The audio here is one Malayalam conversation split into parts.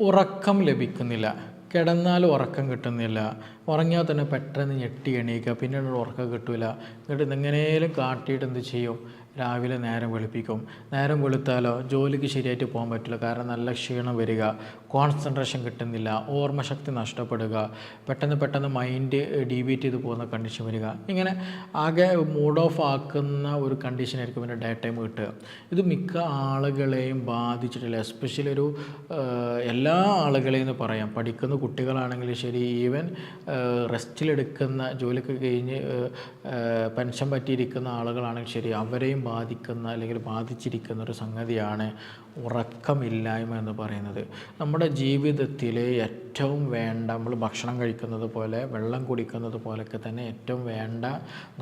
ഉറക്കം ലഭിക്കുന്നില്ല. കിടന്നാൽ ഉറക്കം കിട്ടുന്നില്ല. ഉറങ്ങിയാൽ തന്നെ പെട്ടെന്ന് ഞെട്ടി എണീക്കുക. പിന്നീട് ഉറക്കം കിട്ടില്ല എന്നിട്ട് ഇതെങ്ങനെയും കാട്ടിയിട്ട് എന്ത് ചെയ്യും? രാവിലെ നേരം വെളുപ്പിക്കും. നേരം വെളുത്താലോ ജോലിക്ക് ശരിയായിട്ട് പോകാൻ പറ്റില്ല. കാരണം നല്ല ക്ഷീണം വരിക കോൺസെൻട്രേഷൻ കിട്ടുന്നില്ല ഓർമ്മശക്തി നഷ്ടപ്പെടുക പെട്ടെന്ന് പെട്ടെന്ന് മൈൻഡ് ഡീബീറ്റ് ചെയ്ത് പോകുന്ന കണ്ടീഷൻ വരിക. ഇങ്ങനെ ആകെ മൂഡ് ഓഫ് ആക്കുന്ന ഒരു കണ്ടീഷനായിരിക്കും പിന്നെ ഡേ ടൈം കിട്ടുക. ഇത് മിക്ക ആളുകളെയും ബാധിച്ചിട്ടില്ല. എസ്പെഷ്യലി ഒരു എല്ലാ ആളുകളെയും എന്ന് പറയാം. പഠിക്കുന്ന കുട്ടികളാണെങ്കിലും ശരി ഈവൻ റെസ്റ്റിലെടുക്കുന്ന ജോലിക്ക് കഴിഞ്ഞ് പെൻഷൻ പറ്റിയിരിക്കുന്ന ആളുകളാണെങ്കിൽ ശരി അവരെയും ബാധിക്കുന്ന അല്ലെങ്കിൽ ബാധിച്ചിരിക്കുന്ന ഒരു സംഗതിയാണ് ഉറക്കമില്ലായ്മ എന്ന് പറയുന്നത്. നമ്മുടെ ജീവിതത്തിലെ ഏറ്റവും വേണ്ട നമ്മൾ ഭക്ഷണം കഴിക്കുന്നത് പോലെ വെള്ളം കുടിക്കുന്നത് പോലെയൊക്കെ തന്നെ ഏറ്റവും വേണ്ട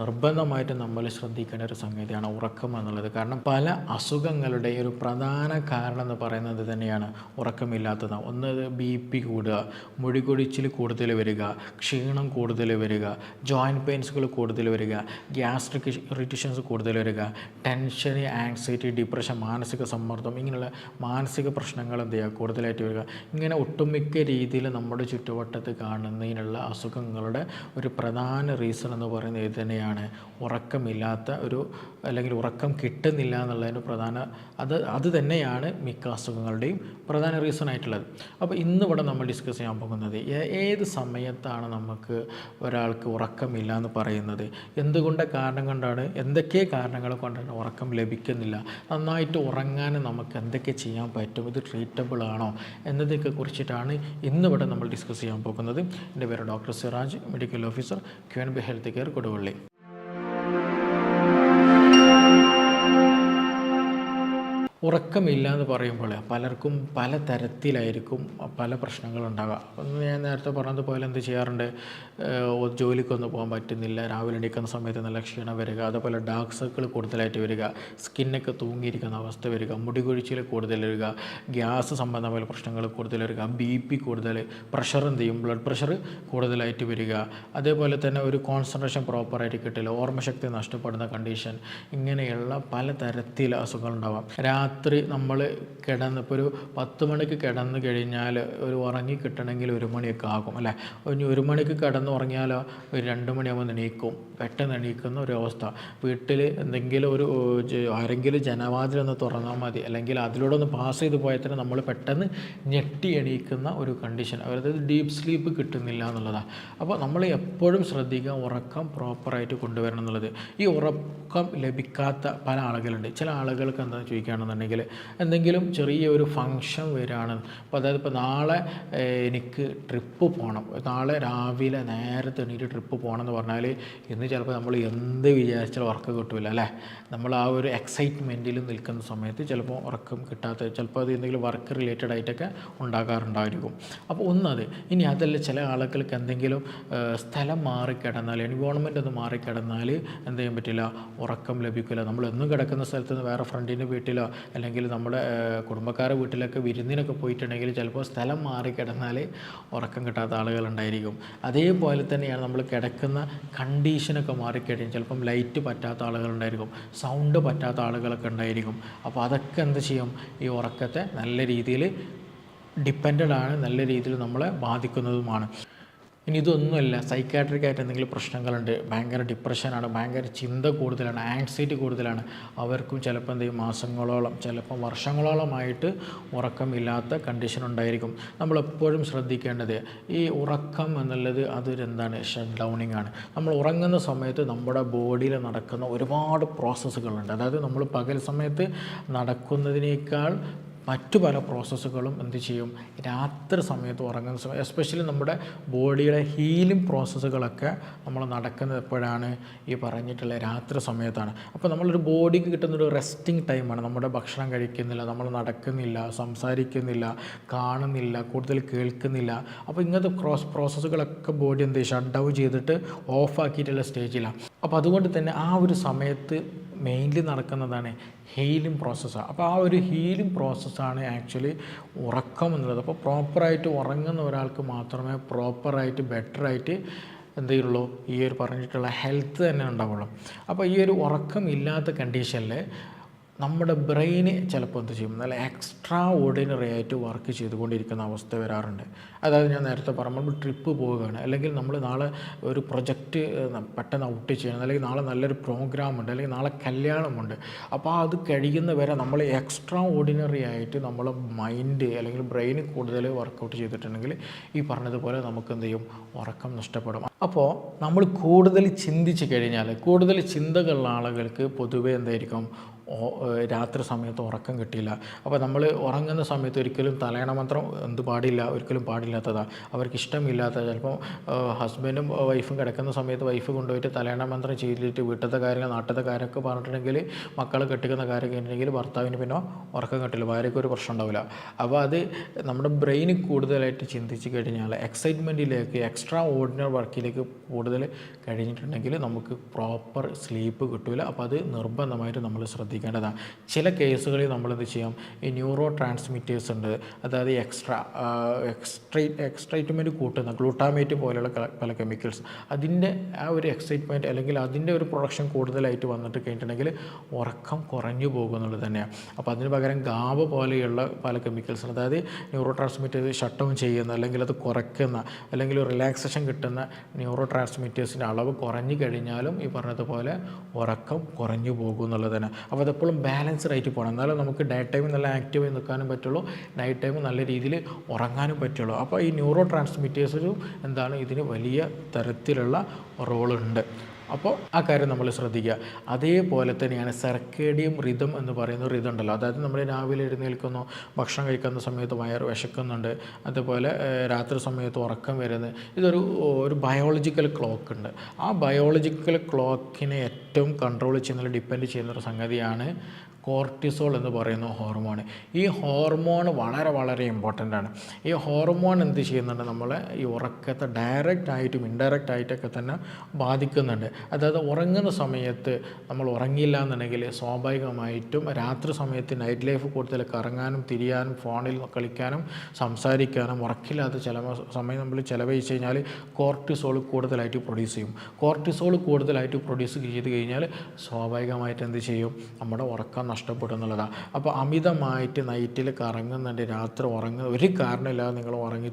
നിർബന്ധമായിട്ട് നമ്മൾ ശ്രദ്ധിക്കേണ്ട ഒരു സംഗതിയാണ് ഉറക്കം എന്നുള്ളത്. കാരണം പല അസുഖങ്ങളുടെ ഒരു പ്രധാന കാരണം എന്ന് പറയുന്നത് തന്നെയാണ് ഉറക്കമില്ലാത്തത്. ഒന്ന് ബി പി കൂടുക മുടികൊടിച്ചിൽ കൂടുതൽ വരിക ക്ഷീണം കൂടുതൽ വരിക ജോയിന്റ് പെയിൻസുകൾ കൂടുതൽ വരിക ഗ്യാസ്ട്രിക് ഇറിറ്റേഷൻസ് കൂടുതൽ വരിക ടെൻഷൻ ആങ്സൈറ്റി ഡിപ്രഷൻ മാനസിക സമ്മർദ്ദം ഇങ്ങനെയുള്ള മാനസിക പ്രശ്നങ്ങൾ എന്ത് ചെയ്യുക? കൂടുതലായിട്ട് വരിക. ഇങ്ങനെ ഒട്ടുമിക്ക രീതിയിൽ നമ്മുടെ ചുറ്റുവട്ടത്ത് കാണുന്നതിനുള്ള അസുഖങ്ങളുടെ ഒരു പ്രധാന റീസൺ എന്ന് പറയുന്നത് ഇത് തന്നെയാണ്. ഉറക്കമില്ലാത്ത ഒരു അല്ലെങ്കിൽ ഉറക്കം കിട്ടുന്നില്ല എന്നുള്ളതിന് പ്രധാന അത് അത് തന്നെയാണ് മിക്ക അസുഖങ്ങളുടെയും പ്രധാന റീസൺ ആയിട്ടുള്ളത്. അപ്പോൾ ഇന്നിവിടെ നമ്മൾ ഡിസ്കസ് ചെയ്യാൻ പോകുന്നത് ഏത് സമയത്താണ് നമുക്ക് ഒരാൾക്ക് ഉറക്കമില്ല എന്ന് പറയുന്നത്? എന്തുകൊണ്ട് കാരണം കൊണ്ടാണ്? എന്തൊക്കെ കാരണങ്ങൾ കൊണ്ടാണ് ഉറക്കം ലഭിക്കുന്നില്ല? നന്നായിട്ട് ഉറങ്ങാൻ നമുക്ക് എന്തൊക്കെ ചെയ്യാൻ പറ്റും ഇത് ട്രീറ്റബിൾ ആണോ എന്നതൊക്കെ കുറിച്ചിട്ടാണ് ഇന്നിവിടെ നമ്മൾ ഡിസ്കസ് ചെയ്യാൻ പോകുന്നത്. എന്റെ പേര് doctor Siraj medical officer Q N B health care Koduvally. ഉറക്കമില്ല എന്ന് പറയുമ്പോൾ പലർക്കും പല തരത്തിലായിരിക്കും പല പ്രശ്നങ്ങളുണ്ടാകുക ഞാൻ നേരത്തെ പറഞ്ഞതുപോലെ എന്ത് ചെയ്യാറുണ്ട്? ജോലിക്കൊന്നും പോകാൻ പറ്റുന്നില്ല. രാവിലെ എണീക്കുന്ന സമയത്ത് നല്ല ക്ഷീണം വരിക. അതുപോലെ ഡാർക്ക് സർക്കിൾ കൂടുതലായിട്ട് വരിക. സ്കിന്നൊക്കെ തൂങ്ങിയിരിക്കുന്ന അവസ്ഥ വരിക. മുടി കൊഴിച്ചിൽ കൂടുതൽ വരിക. ഗ്യാസ് സംബന്ധമായ പ്രശ്നങ്ങൾ കൂടുതൽ വരിക. ബി പി കൂടുതൽ പ്രഷർ എന്ത് ചെയ്യും? ബ്ലഡ് പ്രഷർ കൂടുതലായിട്ട് വരിക. അതേപോലെ തന്നെ ഒരു കോൺസെൻട്രേഷൻ പ്രോപ്പറായിട്ട് കിട്ടില്ല. ഓർമ്മശക്തി നഷ്ടപ്പെടുന്ന കണ്ടീഷൻ. ഇങ്ങനെയുള്ള പല തരത്തിൽ അസുഖങ്ങളുണ്ടാവാം രാത്രി നമ്മൾ കിടന്ന് ഇപ്പോൾ ഒരു പത്ത് മണിക്ക് കിടന്ന് കഴിഞ്ഞാൽ ഒരു ഉറങ്ങി കിട്ടണമെങ്കിൽ ഒരു മണിയൊക്കെ ആകും അല്ലേ? ഇനി ഒരു മണിക്ക് കിടന്ന് ഉറങ്ങിയാലോ? ഒരു രണ്ട് മണിയാകുമ്പോൾ എണീക്കും. പെട്ടെന്ന് എണീക്കുന്ന ഒരു അവസ്ഥ. വീട്ടിൽ എന്തെങ്കിലും ഒരു ആരെങ്കിലും ജനവാതിലൊന്ന് തുറന്നാൽ മതി. അല്ലെങ്കിൽ അതിലൂടെ ഒന്ന് പാസ് ചെയ്ത് പോയാൽ തന്നെ നമ്മൾ പെട്ടെന്ന് ഞെട്ടി എണീക്കുന്ന ഒരു കണ്ടീഷൻ അതായത് ഡീപ്പ് സ്ലീപ്പ് കിട്ടുന്നില്ല എന്നുള്ളതാണ് അപ്പോൾ നമ്മൾ എപ്പോഴും ശ്രദ്ധിക്കുക ഉറക്കം പ്രോപ്പറായിട്ട് കൊണ്ടുവരണം എന്നുള്ളത്. ഈ ഉറക്കം ലഭിക്കാത്ത പല ആളുകളുണ്ട്. ചില ആളുകൾക്ക് എന്താണെന്ന് ചോദിക്കുകയാണെന്നുണ്ടെങ്കിൽ എന്തെങ്കിലും ചെറിയ ഒരു ഫങ്ഷൻ വരികയാണ്. അപ്പോൾ അതായത് ഇപ്പോൾ നാളെ എനിക്ക് ട്രിപ്പ് പോകണം നാളെ രാവിലെ നേരത്തെ എണീറ്റ് ട്രിപ്പ് പോകണം എന്ന് പറഞ്ഞാൽ ഇന്ന് ചിലപ്പോൾ നമ്മൾ എന്ത് വിചാരിച്ചാലും ഉറക്കം കിട്ടില്ല അല്ലേ? നമ്മൾ ആ ഒരു എക്സൈറ്റ്മെന്റിൽ നിൽക്കുന്ന സമയത്ത് ചിലപ്പോൾ ഉറക്കം കിട്ടാത്ത ചിലപ്പോൾ അത് എന്തെങ്കിലും വർക്ക് റിലേറ്റഡ് ആയിട്ടൊക്കെ ഉണ്ടാകാറുണ്ടായിരിക്കും. അപ്പോൾ ഒന്നത് ഇനി അതല്ല ചില ആളുകൾക്ക് എന്തെങ്കിലും സ്ഥലം മാറിക്കിടന്നാൽ എൻവോൺമെന്റ് ഒന്ന് മാറിക്കിടന്നാൽ എന്ത് ചെയ്യാൻ പറ്റില്ല? ഉറക്കം ലഭിക്കില്ല. നമ്മൾ എന്നും കിടക്കുന്ന സ്ഥലത്ത് നിന്ന് വേറെ ഫ്രണ്ടിന്റെ വീട്ടിലോ അല്ലെങ്കിൽ നമ്മുടെ കുടുംബക്കാരുടെ വീട്ടിലൊക്കെ വിരുന്നിനൊക്കെ പോയിട്ടുണ്ടെങ്കിൽ ചിലപ്പോൾ സ്ഥലം മാറിക്കിടന്നാൽ ഉറക്കം കിട്ടാത്ത ആളുകളുണ്ടായിരിക്കും. അതേപോലെ തന്നെയാണ് നമ്മൾ കിടക്കുന്ന കണ്ടീഷനൊക്കെ മാറിക്കഴിഞ്ഞാൽ ചിലപ്പം ലൈറ്റ് പറ്റാത്ത ആളുകളുണ്ടായിരിക്കും സൗണ്ട് പറ്റാത്ത ആളുകളൊക്കെ ഉണ്ടായിരിക്കും. അപ്പോൾ അതൊക്കെ എന്ത് ചെയ്യും? ഈ ഉറക്കത്തെ നല്ല രീതിയിൽ ഡിപ്പെൻഡഡ് ആണ് നല്ല രീതിയിൽ നമ്മളെ ബാധിക്കുന്നതുമാണ്. ഇനി ഇതൊന്നുമല്ല സൈക്കാട്രിക് ആയിട്ട് എന്തെങ്കിലും പ്രശ്നങ്ങളുണ്ട് ഭയങ്കര ഡിപ്രഷനാണ് ഭയങ്കര ചിന്ത കൂടുതലാണ് ആങ്സൈറ്റി കൂടുതലാണ് അവർക്കും ചിലപ്പോൾ എന്ത് ചെയ്യും മാസങ്ങളോളം ചിലപ്പോൾ വർഷങ്ങളോളമായിട്ട് ഉറക്കമില്ലാത്ത കണ്ടീഷൻ ഉണ്ടായിരിക്കും. നമ്മളെപ്പോഴും ശ്രദ്ധിക്കേണ്ടത് ഈ ഉറക്കം എന്നുള്ളത് അതൊരു എന്താണ് ഷട്ട് ഡൗണിങ് ആണ്. നമ്മൾ ഉറങ്ങുന്ന സമയത്ത് നമ്മുടെ ബോഡിയിൽ നടക്കുന്ന ഒരുപാട് പ്രോസസ്സുകളുണ്ട് അതായത് നമ്മൾ പകൽ സമയത്ത് നടക്കുന്നതിനേക്കാൾ മറ്റു പല പ്രോസസ്സുകളും എന്ത് ചെയ്യും? രാത്രി സമയത്ത് ഉറങ്ങുന്ന സമയം എസ്പെഷ്യലി നമ്മുടെ ബോഡിയുടെ ഹീലിംഗ് പ്രോസസ്സുകളൊക്കെ നമ്മൾ നടക്കുന്നത് എപ്പോഴാണ്? ഈ പറഞ്ഞിട്ടുള്ള രാത്രി സമയത്താണ്. അപ്പോൾ നമ്മളൊരു ബോഡിക്ക് കിട്ടുന്നൊരു റെസ്റ്റിംഗ് ടൈമാണ് നമ്മുടെ ഭക്ഷണം കഴിക്കുന്നില്ല നമ്മൾ നടക്കുന്നില്ല സംസാരിക്കുന്നില്ല കാണുന്നില്ല കൂടുതൽ കേൾക്കുന്നില്ല. അപ്പോൾ ഇങ്ങനത്തെ ക്രോസ് പ്രോസസ്സുകളൊക്കെ ബോഡി എന്ത് ചെയ്യും? ഷട്ട് ഡൗൺ ചെയ്തിട്ട് ഓഫാക്കിയിട്ടുള്ള സ്റ്റേജിലാണ് അപ്പോൾ അതുകൊണ്ട് തന്നെ ആ ഒരു സമയത്ത് മെയിൻലി നടക്കുന്നതാണ് ഹീലിംഗ് പ്രോസസ്സാണ് അപ്പോൾ ആ ഒരു ഹീലിംഗ് പ്രോസസ്സാണ് ആക്ച്വലി ഉറക്കം എന്നുള്ളത്. അപ്പോൾ പ്രോപ്പറായിട്ട് ഉറങ്ങുന്ന ഒരാൾക്ക് മാത്രമേ പ്രോപ്പറായിട്ട് ബെറ്ററായിട്ട് എന്ത് ഈ ഒരു പറഞ്ഞിട്ടുള്ള ഹെൽത്ത് തന്നെ ഉണ്ടാവുള്ളൂ. അപ്പോൾ ഈ ഒരു ഉറക്കം ഇല്ലാത്ത കണ്ടീഷനിൽ നമ്മുടെ ബ്രെയിന് ചിലപ്പോൾ എന്ത് ചെയ്യും? നല്ല എക്സ്ട്രാ ഓർഡിനറി ആയിട്ട് വർക്ക് ചെയ്തുകൊണ്ടിരിക്കുന്ന അവസ്ഥ വരാറുണ്ട്. അതായത് ഞാൻ നേരത്തെ പറഞ്ഞു ട്രിപ്പ് പോവുകയാണ്. അല്ലെങ്കിൽ നമ്മൾ നാളെ ഒരു പ്രൊജക്റ്റ് പെട്ടെന്ന് ഔട്ട് ചെയ്യണം. അല്ലെങ്കിൽ നാളെ നല്ലൊരു പ്രോഗ്രാം ഉണ്ട്. അല്ലെങ്കിൽ നാളെ കല്യാണമുണ്ട്. അപ്പോൾ അത് കഴിയുന്ന വരെ നമ്മൾ എക്സ്ട്രാ ഓർഡിനറി ആയിട്ട് നമ്മളെ മൈൻഡ് അല്ലെങ്കിൽ ബ്രെയിൻ കൂടുതൽ വർക്കൗട്ട് ചെയ്തിട്ടുണ്ടെങ്കിൽ ഈ പറഞ്ഞതുപോലെ നമുക്ക് എന്ത് ചെയ്യും? ഉറക്കം നഷ്ടപ്പെടും. അപ്പോൾ നമ്മൾ കൂടുതൽ ചിന്തിച്ച് കഴിഞ്ഞാൽ കൂടുതൽ ചിന്തകളുള്ള ആളുകൾക്ക് പൊതുവേ എന്തായിരിക്കും? രാത്രി സമയത്ത് ഉറക്കം കിട്ടിയില്ല. അപ്പോൾ നമ്മൾ ഉറങ്ങുന്ന സമയത്ത് ഒരിക്കലും തലയണ മന്ത്രം എന്ത് പാടില്ല ഒരിക്കലും പാടില്ലാത്തതാണ് അവർക്ക് ഇഷ്ടമില്ലാത്ത ചിലപ്പോൾ ഹസ്ബൻഡും വൈഫും കിടക്കുന്ന സമയത്ത് വൈഫ് കൊണ്ടുപോയിട്ട് തലയണ മന്ത്രം ചെയ്തിട്ട് വീട്ടിലത്തെ കാര്യങ്ങൾ നാട്ടിലത്തെ കാര്യമൊക്കെ പറഞ്ഞിട്ടുണ്ടെങ്കിൽ മക്കൾ കെട്ടിക്കുന്ന കാര്യം കഴിഞ്ഞിട്ടുണ്ടെങ്കിൽ ഭർത്താവിന് പിന്നെ ഉറക്കം കിട്ടില്ല ഭാര്യയ്ക്ക് ഒരു പ്രശ്നം ഉണ്ടാവില്ല. അപ്പോൾ അത് നമ്മുടെ ബ്രെയിന് കൂടുതലായിട്ട് ചിന്തിച്ച് കഴിഞ്ഞാൽ എക്സൈറ്റ്മെന്റിലേക്ക് എക്സ്ട്രാ ഓർഡിനർ വർക്കിലേക്ക് കൂടുതൽ കഴിഞ്ഞിട്ടുണ്ടെങ്കിൽ നമുക്ക് പ്രോപ്പർ സ്ലീപ്പ് കിട്ടില്ല അപ്പോൾ അത് നിർബന്ധമായിട്ട് നമ്മൾ ശ്രദ്ധിക്കേണ്ടതാണ്. ചില കേസുകളിൽ നമ്മൾ എന്ത് ചെയ്യാം? ഈ ന്യൂറോ ട്രാൻസ്മിറ്റേഴ്സ് ഉണ്ട്. അതായത് എക്സ്ട്രാ എക്സ്ട്രൈ എക്സ്ട്രൈറ്റ്മെന്റ് കൂട്ടുന്ന ഗ്ലൂട്ടാമേറ്റ് പോലെയുള്ള പല കെമിക്കൽസ്. അതിന്റെ ആ ഒരു എക്സൈറ്റ്മെന്റ് അല്ലെങ്കിൽ അതിന്റെ ഒരു പ്രൊഡക്ഷൻ കൂടുതലായിട്ട് വന്നിട്ട് കഴിഞ്ഞിട്ടുണ്ടെങ്കിൽ ഉറക്കം കുറഞ്ഞു പോകും എന്നുള്ളത് തന്നെയാണ്. അപ്പോൾ അതിന് പകരം ഗാബ പോലെയുള്ള പല കെമിക്കൽസ് അതായത് ന്യൂറോ ട്രാൻസ്മിറ്റേഴ്സ് ഷട്ട് ഡൗൺ ചെയ്യുന്ന അല്ലെങ്കിൽ അത് കുറയ്ക്കുന്ന അല്ലെങ്കിൽ റിലാക്സേഷൻ കിട്ടുന്ന ന്യൂറോ ട്രാൻസ്മിറ്റേഴ്സിന്റെ അളവ് കുറഞ്ഞു കഴിഞ്ഞാലും ഈ പറഞ്ഞതുപോലെ ഉറക്കം കുറഞ്ഞു പോകും എന്നുള്ളത് തന്നെ. അപ്പോൾ അതെപ്പോഴും ബാലൻസ്ഡ് ആയിട്ട് പോകണം എന്നാലും നമുക്ക് ഡേ ടൈം നല്ല ആക്റ്റീവായി നിൽക്കാനും പറ്റുള്ളൂ. നൈറ്റ് ടൈം നല്ല രീതിയിൽ ഉറങ്ങാനും പറ്റുള്ളൂ. അപ്പോൾ ഈ ന്യൂറോ ഒരു എന്താണ് ഇതിന് വലിയ തരത്തിലുള്ള റോളുണ്ട് അപ്പോൾ ആ കാര്യം നമ്മൾ ശ്രദ്ധിക്കുക. അതേപോലെ തന്നെയാണ് സർക്കേഡിയം റിതം എന്ന് പറയുന്ന റിതം ഉണ്ടല്ലോ. അതായത് നമ്മൾ രാവിലെ എഴുന്നേൽക്കുന്നു ഭക്ഷണം കഴിക്കുന്ന സമയത്ത് വയറ് വിശക്കുന്നുണ്ട് അതുപോലെ രാത്രി സമയത്ത് ഉറക്കം വരുന്നത് ഇതൊരു ഒരു ബയോളജിക്കൽ ക്ലോക്ക് ഉണ്ട്. ആ ബയോളജിക്കൽ ക്ലോക്കിനെ ഏറ്റവും കൺട്രോൾ ചെയ്യുന്ന ഡിപ്പെൻഡ് ചെയ്യുന്ന ഒരു സംഗതിയാണ് കോർട്ടിസോൾ എന്ന് പറയുന്ന ഹോർമോൺ ഈ ഹോർമോൺ വളരെ വളരെ ഇമ്പോർട്ടന്റ് ആണ്. ഈ ഹോർമോൺ എന്ത് ചെയ്യുന്നുണ്ട്? നമ്മളെ ഈ ഉറക്കത്തെ ഡയറക്റ്റ് ആയിട്ടും ഇൻഡയറക്റ്റ് ആയിട്ടൊക്കെ തന്നെ ബാധിക്കുന്നുണ്ട്. അതായത് ഉറങ്ങുന്ന സമയത്ത് നമ്മൾ ഉറങ്ങിയില്ല എന്നുണ്ടെങ്കിൽ സ്വാഭാവികമായിട്ടും രാത്രി സമയത്ത് നൈറ്റ് ലൈഫ് കൂടുതൽ കറങ്ങാനും തിരിയാനും ഫോണിൽ കളിക്കാനും സംസാരിക്കാനും ഉറക്കില്ലാത്ത ചില സമയം നമ്മൾ ചിലവഴിച്ച് കഴിഞ്ഞാൽ കോർട്ടിസോൾ കൂടുതലായിട്ട് പ്രൊഡ്യൂസ് ചെയ്യും. കോർട്ടിസോൾ കൂടുതലായിട്ട് പ്രൊഡ്യൂസ് ചെയ്ത് കഴിഞ്ഞാൽ സ്വാഭാവികമായിട്ട് എന്ത് ചെയ്യും? നമ്മുടെ ഉറക്കം നഷ്ടപ്പെടും എന്നുള്ളതാണ് അപ്പോൾ അമിതമായിട്ട് നൈറ്റിൽ കറങ്ങുന്നുണ്ട് രാത്രി ഉറങ്ങുന്ന ഒരു കാരണമില്ലാതെ നിങ്ങൾ ഉറങ്ങി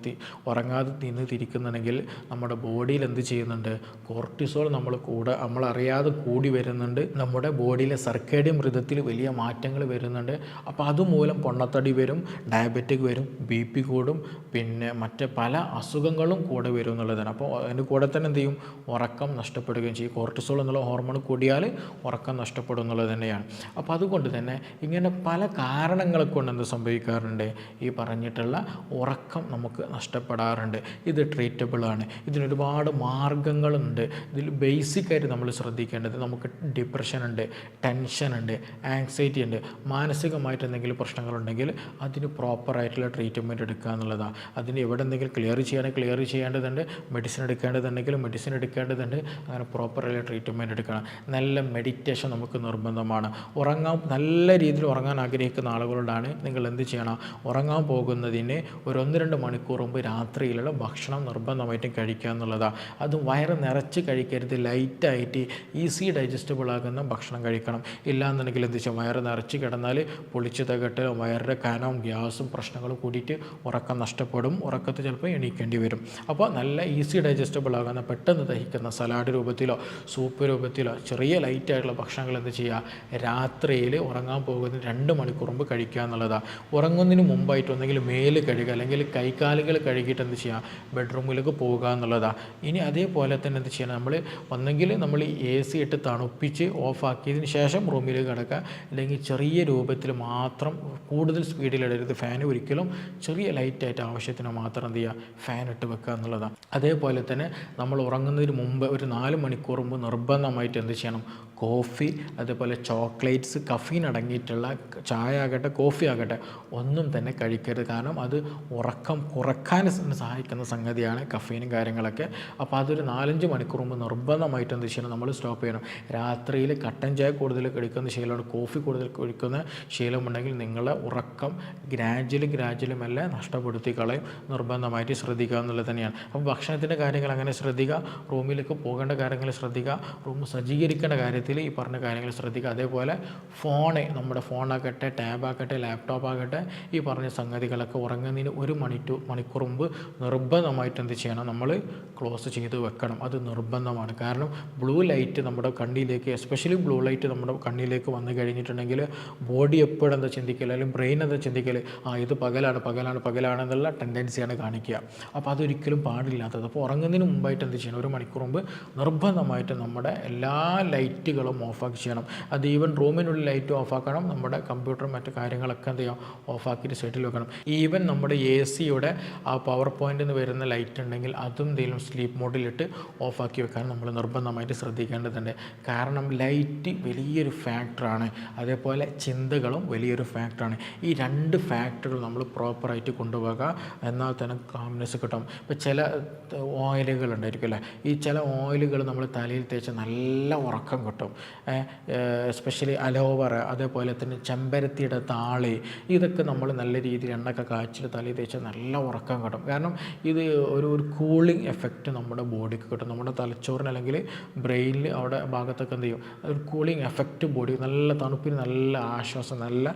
ഉറങ്ങാതെ നിന്ന് തിരിക്കുന്നുണ്ടെങ്കിൽ നമ്മുടെ ബോഡിയിൽ എന്ത് ചെയ്യുന്നുണ്ട്? കോർട്ടിസോൾ നമ്മൾ കൂടെ നമ്മളറിയാതെ കൂടി വരുന്നുണ്ട്. നമ്മുടെ ബോഡിയിലെ സർക്കേഡിയം മൃതത്തിൽ വലിയ മാറ്റങ്ങൾ വരുന്നുണ്ട്. അപ്പോൾ അതുമൂലം പൊണ്ണത്തടി വരും ഡയബറ്റിക് വരും ബി പി കൂടും പിന്നെ മറ്റ് പല അസുഖങ്ങളും കൂടെ വരും എന്നുള്ളതാണ്. അപ്പോൾ അതിന്റെ കൂടെ തന്നെ എന്ത് ചെയ്യും? ഉറക്കം നഷ്ടപ്പെടുകയും ചെയ്യും. കോർട്ടിസോൾ എന്നുള്ള ഹോർമോൺ കൂടിയാൽ ഉറക്കം നഷ്ടപ്പെടും എന്നുള്ളത് തന്നെയാണ്. അപ്പോൾ അതുകൊണ്ട് തന്നെ ഇങ്ങനെ പല കാരണങ്ങൾ കൊണ്ട് എന്ത് സംഭവിക്കാറുണ്ട്? ഈ പറഞ്ഞിട്ടുള്ള ഉറക്കം നമുക്ക് നഷ്ടപ്പെടാറുണ്ട്. ഇത് ട്രീറ്റബിളാണ്. ഇതിനൊരുപാട് മാർഗങ്ങളുണ്ട്. ഇതിൽ ബേസിക്കായിട്ട് നമ്മൾ ശ്രദ്ധിക്കേണ്ടത് നമുക്ക് ഡിപ്രഷൻ ഉണ്ട് ടെൻഷൻ ഉണ്ട് ആങ്സൈറ്റി ഉണ്ട്. മാനസികമായിട്ട് എന്തെങ്കിലും പ്രശ്നങ്ങളുണ്ടെങ്കിൽ അതിന് പ്രോപ്പറായിട്ടുള്ള ട്രീറ്റ്മെന്റ് എടുക്കുക എന്നുള്ളതാണ് അതിന് എവിടെ എന്തെങ്കിലും ക്ലിയർ ചെയ്യുകയാണെങ്കിൽ ക്ലിയർ ചെയ്യേണ്ടതുണ്ട്. മെഡിസിൻ എടുക്കേണ്ടതുണ്ടെങ്കിൽ മെഡിസിൻ എടുക്കേണ്ടതുണ്ട്. അങ്ങനെ പ്രോപ്പറായിട്ടുള്ള ട്രീറ്റ്മെന്റ് എടുക്കണം. നല്ല മെഡിറ്റേഷൻ നമുക്ക് നിർബന്ധമാണ്. ഉറങ്ങാൻ നല്ല രീതിയിൽ ഉറങ്ങാൻ ആഗ്രഹിക്കുന്ന ആളുകളോടാണ് നിങ്ങൾ എന്ത് ചെയ്യണം? ഉറങ്ങാൻ പോകുന്നതിന് ഒരു ഒന്ന് രണ്ട് മണിക്കൂർ മുമ്പ് രാത്രിയിലുള്ള ഭക്ഷണം നിർബന്ധമായിട്ടും കഴിക്കുക എന്നുള്ളതാണ് അതും വയറ് നിറച്ച് കഴിക്കരുത്. ലൈറ്റായിട്ട് ഈസി ഡൈജസ്റ്റബിൾ ആകുന്ന ഭക്ഷണം കഴിക്കണം. ഇല്ലാന്നുണ്ടെങ്കിൽ എന്ത് ചെയ്യും? വയറ് നിറച്ച് കിടന്നാൽ പൊളിച്ച് തകട്ട് വയറിന്റെ കനവും ഗ്യാസും പ്രശ്നങ്ങളും കൂടിയിട്ട് ഉറക്കം നഷ്ടപ്പെടും. ഉറക്കത്തിൽ ചിലപ്പോൾ എണീക്കേണ്ടി വരും. അപ്പോൾ നല്ല ഈസി ഡൈജസ്റ്റബിൾ ആകുന്ന പെട്ടെന്ന് ദഹിക്കുന്ന സലാഡ് രൂപത്തിലോ സൂപ്പ് രൂപത്തിലോ ചെറിയ ലൈറ്റായിട്ടുള്ള ഭക്ഷണങ്ങൾ എന്ത് ചെയ്യുക? രാത്രിയിൽ ഉറങ്ങാൻ പോകുന്നതിന് രണ്ട് മണിക്കൂർ മുമ്പ് കഴിക്കുക എന്നുള്ളതാണ് ഉറങ്ങുന്നതിന് മുമ്പായിട്ട് ഒന്നെങ്കിൽ മേൽ കഴുകുക അല്ലെങ്കിൽ കൈകാലുകൾ കഴുകിയിട്ട് എന്ത് ചെയ്യുക? ബെഡ്റൂമിലേക്ക് പോകുക എന്നുള്ളതാണ് ഇനി അതേപോലെ തന്നെ എന്ത് ചെയ്യണം? നമ്മൾ ഒന്നെങ്കിൽ നമ്മൾ എ സി ഇട്ട് തണുപ്പിച്ച് ഓഫാക്കിയതിന് ശേഷം റൂമിലേക്ക് കിടക്കുക. അല്ലെങ്കിൽ ചെറിയ രൂപത്തിൽ മാത്രം കൂടുതൽ സ്പീഡിൽ ഇടരുത്. ഫാൻ ഒരിക്കലും ചെറിയ ലൈറ്റായിട്ട് ആവശ്യത്തിന് മാത്രം എന്ത് ചെയ്യുക? ഫാൻ ഇട്ട് വെക്കുക എന്നുള്ളതാണ് അതേപോലെ തന്നെ നമ്മൾ ഉറങ്ങുന്നതിന് മുമ്പ് ഒരു നാല് മണിക്കൂർ മുമ്പ് നിർബന്ധമായിട്ട് എന്ത് ചെയ്യണം? കോഫി അതുപോലെ ചോക്ലേറ്റ്സ് കഫീൻ അടങ്ങിയിട്ടുള്ള ചായ ആകട്ടെ കോഫി ആകട്ടെ ഒന്നും തന്നെ കഴിക്കരുത്. കാരണം അത് ഉറക്കം കുറയ്ക്കാൻ സഹായിക്കുന്ന സംഗതിയാണ് കഫീനും കാര്യങ്ങളൊക്കെ. അപ്പോൾ അതൊരു നാലഞ്ച് മണിക്കൂർ മുമ്പ് നിർബന്ധമായിട്ട് എന്ത് ചെയ്യണം? നമ്മൾ സ്റ്റോപ്പ് ചെയ്യണം. രാത്രിയിൽ കട്ടൻ ചായ കൂടുതൽ കഴിക്കുന്ന ശീലമാണ്. കോഫി കൂടുതൽ കഴിക്കുന്ന ശീലമുണ്ടെങ്കിൽ നിങ്ങളെ ഉറക്കം ഗ്രാജ്വലി ഗ്രാജ്വലും മെല്ലെ നഷ്ടപ്പെടുത്തി കളയും. നിർബന്ധമായിട്ട് ശ്രദ്ധിക്കുക എന്നുള്ളത് തന്നെയാണ്. അപ്പോൾ ഭക്ഷണത്തിന്റെ കാര്യങ്ങൾ അങ്ങനെ ശ്രദ്ധിക്കുക. റൂമിലേക്ക് പോകേണ്ട കാര്യങ്ങൾ ശ്രദ്ധിക്കുക. റൂം സജ്ജീകരിക്കേണ്ട കാര്യത്തിൽ കാര്യത്തിൽ ഈ പറഞ്ഞ കാര്യങ്ങൾ ശ്രദ്ധിക്കുക. അതേപോലെ ഫോണ് നമ്മുടെ ഫോണാകട്ടെ ടാബാകട്ടെ ലാപ്ടോപ്പ് ആകട്ടെ ഈ പറഞ്ഞ സംഗതികളൊക്കെ ഉറങ്ങുന്നതിന് ഒരു മണിക്കൂർ മണിക്കൂർ മുമ്പ് നിർബന്ധമായിട്ട് എന്ത് ചെയ്യണം? നമ്മൾ ക്ലോസ് ചെയ്ത് വെക്കണം. അത് നിർബന്ധമാണ്. കാരണം ബ്ലൂ ലൈറ്റ് നമ്മുടെ കണ്ണിലേക്ക് എസ്പെഷ്യലി ബ്ലൂ ലൈറ്റ് നമ്മുടെ കണ്ണിലേക്ക് വന്നു കഴിഞ്ഞിട്ടുണ്ടെങ്കിൽ ബോഡി എപ്പോഴും എന്താ ചിന്തിക്കൽ അല്ലെങ്കിൽ ബ്രെയിൻ എന്താ ചിന്തിക്കൽ ആ ഇത് പകലാണ് പകലാണ് പകലാണെന്നുള്ള ടെൻഡൻസിയാണ് കാണിക്കുക. അപ്പോൾ അതൊരിക്കലും പാടില്ലാത്തത്. അപ്പോൾ ഉറങ്ങുന്നതിന് മുമ്പായിട്ട് എന്ത് ചെയ്യണം? ഒരു മണിക്കൂർ മുമ്പ് നിർബന്ധമായിട്ട് നമ്മുടെ എല്ലാ ലൈറ്റുകളും ഓഫാക്കി ചെയ്യണം. അത് ഈവൻ റൂമിനുള്ളിൽ ലൈറ്റ് ഓഫാക്കണം നമ്മുടെ കമ്പ്യൂട്ടർ മറ്റു കാര്യങ്ങളൊക്കെ എന്ത് ചെയ്യാം ഓഫാക്കിയിട്ട് സൈഡിൽ വെക്കണം. ഈവൻ നമ്മുടെ എ സിയുടെ ആ പവർ പോയിന്റിൽ നിന്ന് വരുന്ന ലൈറ്റ് ഉണ്ടെങ്കിൽ അതും എന്തെങ്കിലും സ്ലീപ്പ് മോഡിലിട്ട് ഓഫാക്കി വെക്കാൻ നമ്മൾ നിർബന്ധമായിട്ട് ശ്രദ്ധിക്കേണ്ടതുണ്ട്. കാരണം ലൈറ്റ് വലിയൊരു ഫാക്ടറാണ്. അതേപോലെ ചിന്തകളും വലിയൊരു ഫാക്ടറാണ്. ഈ രണ്ട് ഫാക്ടറുകൾ നമ്മൾ പ്രോപ്പറായിട്ട് കൊണ്ടുപോകുക എന്നാൽ തന്നെ കാംനെസ് കിട്ടും. ഇപ്പോൾ ചില ഓയിലുകൾ ഉണ്ടായിരിക്കും അല്ലേ? ഈ ചില ഓയിലുകൾ നമ്മൾ തലയിൽ തേച്ച് നല്ല ഉറക്കം കിട്ടും. എസ്പെഷ്യലി അലോവറ അതേപോലെ തന്നെ ചെമ്പരത്തിയുടെ താളി ഇതൊക്കെ നമ്മൾ നല്ല രീതിയിൽ എണ്ണയൊക്കെ കാച്ചിൽ തലയിൽ തേച്ചാൽ നല്ല ഉറക്കം കിട്ടും. കാരണം ഇത് ഒരു ഒരു കൂളിംഗ് എഫക്റ്റ് നമ്മുടെ ബോഡിക്ക് കിട്ടും. നമ്മുടെ തലച്ചോറിന് അല്ലെങ്കിൽ ബ്രെയിനിൽ അവിടെ ഭാഗത്തൊക്കെ എന്ത് ചെയ്യും? ഒരു കൂളിംഗ് എഫക്റ്റ് ബോഡി നല്ല തണുപ്പിന് നല്ല ആശ്വാസം നല്ല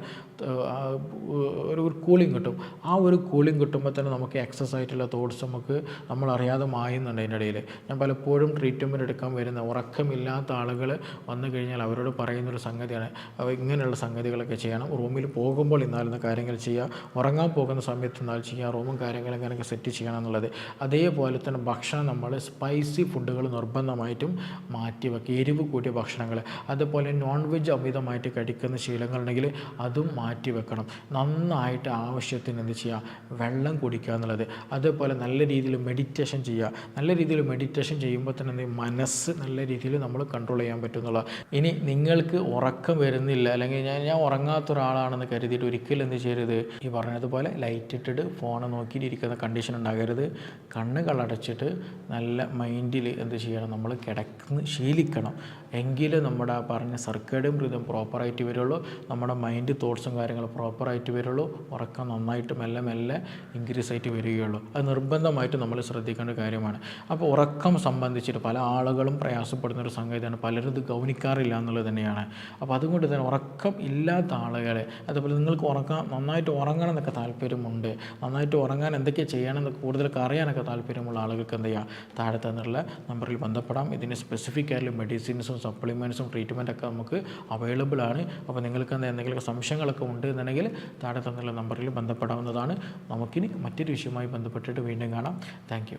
ഒരു ഒരു കൂളിംഗ് കിട്ടും. ആ ഒരു കൂളിംഗ് കിട്ടുമ്പോൾ തന്നെ നമുക്ക് എക്സസ് ആയിട്ടുള്ള തോട്ട്സ് നമുക്ക് നമ്മൾ അറിയാതെ മായുന്നുണ്ട് അതിന്റെ ഇടയിൽ. ഞാൻ പലപ്പോഴും ട്രീറ്റ്മെന്റ് എടുക്കാൻ വരുന്ന ഉറക്കമില്ലാത്ത ആളുകൾ വന്നു കഴിഞ്ഞാൽ അവരോട് പറയുന്നൊരു സംഗതിയാണ്. അവ ഇങ്ങനെയുള്ള സംഗതികളൊക്കെ ചെയ്യണം. റൂമിൽ പോകുമ്പോൾ ഇന്നാലും കാര്യങ്ങൾ ചെയ്യുക. ഉറങ്ങാൻ പോകുന്ന സമയത്ത് എന്നാൽ ചെയ്യുക. റൂമും കാര്യങ്ങളും ഇങ്ങനെയൊക്കെ സെറ്റ് ചെയ്യണം എന്നുള്ളത്. അതേപോലെ തന്നെ ഭക്ഷണം നമ്മൾ സ്പൈസി ഫുഡുകൾ നിർബന്ധമായിട്ടും മാറ്റി വെക്കുക. എരിവ് കൂട്ടിയ ഭക്ഷണങ്ങൾ. അതുപോലെ നോൺ വെജ് അമിതമായിട്ട് കഴിക്കുന്ന ശീലങ്ങൾ ഉണ്ടെങ്കിൽ അതും മാറ്റി വെക്കണം. നന്നായിട്ട് ആവശ്യത്തിന് എന്ത് ചെയ്യുക? വെള്ളം കുടിക്കുക എന്നുള്ളത്. അതേപോലെ നല്ല രീതിയിൽ മെഡിറ്റേഷൻ ചെയ്യുക. നല്ല രീതിയിൽ മെഡിറ്റേഷൻ ചെയ്യുമ്പോൾ തന്നെ മനസ്സ് നല്ല രീതിയിൽ നമ്മൾ കൺട്രോൾ ചെയ്യാൻ പറ്റും. എന്നുള്ള. ഇനി നിങ്ങൾക്ക് ഉറക്കം വരുന്നില്ല. അല്ലെങ്കിൽ ഞാൻ ഞാൻ ഉറങ്ങാത്ത ഒരാളാണെന്ന് കരുതിയിട്ട് ഒരിക്കലും എന്ത് ചെയ്യരുത്. ഈ പറഞ്ഞതുപോലെ ലൈറ്റ് ഇട്ടിട്ട് ഫോൺ നോക്കിയിട്ട് ഇരിക്കുന്ന കണ്ടീഷൻ ഉണ്ടാകരുത്. കണ്ണുകൾ അടച്ചിട്ട് നല്ല മൈൻഡിൽ എന്ത് ചെയ്യണം? നമ്മൾ കിടക്കുന്ന ശീലിക്കണം. എങ്കിലും നമ്മുടെ പറഞ്ഞ സർക്കേഡും റിതം പ്രോപ്പറായിട്ട് വരുള്ളൂ. നമ്മുടെ മൈൻഡ് തോട്ട്സും കാര്യങ്ങളും പ്രോപ്പറായിട്ട് വരുള്ളൂ. ഉറക്കം നന്നായിട്ട് മെല്ലെ മെല്ലെ ഇൻക്രീസ് ആയിട്ട് വരികയുള്ളൂ. അത് നിർബന്ധമായിട്ട് നമ്മൾ ശ്രദ്ധിക്കേണ്ട കാര്യമാണ്. അപ്പോൾ ഉറക്കം സംബന്ധിച്ചിട്ട് പല ആളുകളും പ്രയാസപ്പെടുന്ന ഒരു സംഗതിയാണ്. പലരും ഇത് ഗൗനിക്കാറില്ല എന്നുള്ളത് തന്നെയാണ് അപ്പോൾ അതുകൊണ്ട് തന്നെ ഉറക്കം ഇല്ലാത്ത ആളുകളെ അതുപോലെ നിങ്ങൾക്ക് ഉറക്കാൻ നന്നായിട്ട് ഉറങ്ങണം എന്നൊക്കെ താല്പര്യമുണ്ട്. നന്നായിട്ട് ഉറങ്ങാൻ എന്തൊക്കെ ചെയ്യണം എന്നൊക്കെ കൂടുതലൊക്കെ അറിയാനൊക്കെ താല്പര്യമുള്ള ആളുകൾക്ക് എന്ത് ചെയ്യുക താഴെ തന്നിട്ടുള്ള നമ്പറിൽ ബന്ധപ്പെടാം. ഇതിന് സ്പെസിഫിക് ആയിട്ടുള്ള മെഡിസിൻസും സപ്ലിമെന്റ്സും ട്രീറ്റ്മെന്റൊക്കെ നമുക്ക് അവൈലബിൾ ആണ്. അപ്പോൾ നിങ്ങൾക്ക് എന്താ എന്തെങ്കിലും സംശയങ്ങളൊക്കെ ഉണ്ട് എന്നുണ്ടെങ്കിൽ താഴെ തന്നിട്ടുള്ള നമ്പറിൽ ബന്ധപ്പെടാവുന്നതാണ്. നമുക്കിനി മറ്റൊരു വിഷയവുമായി ബന്ധപ്പെട്ടിട്ട് വീണ്ടും കാണാം. താങ്ക്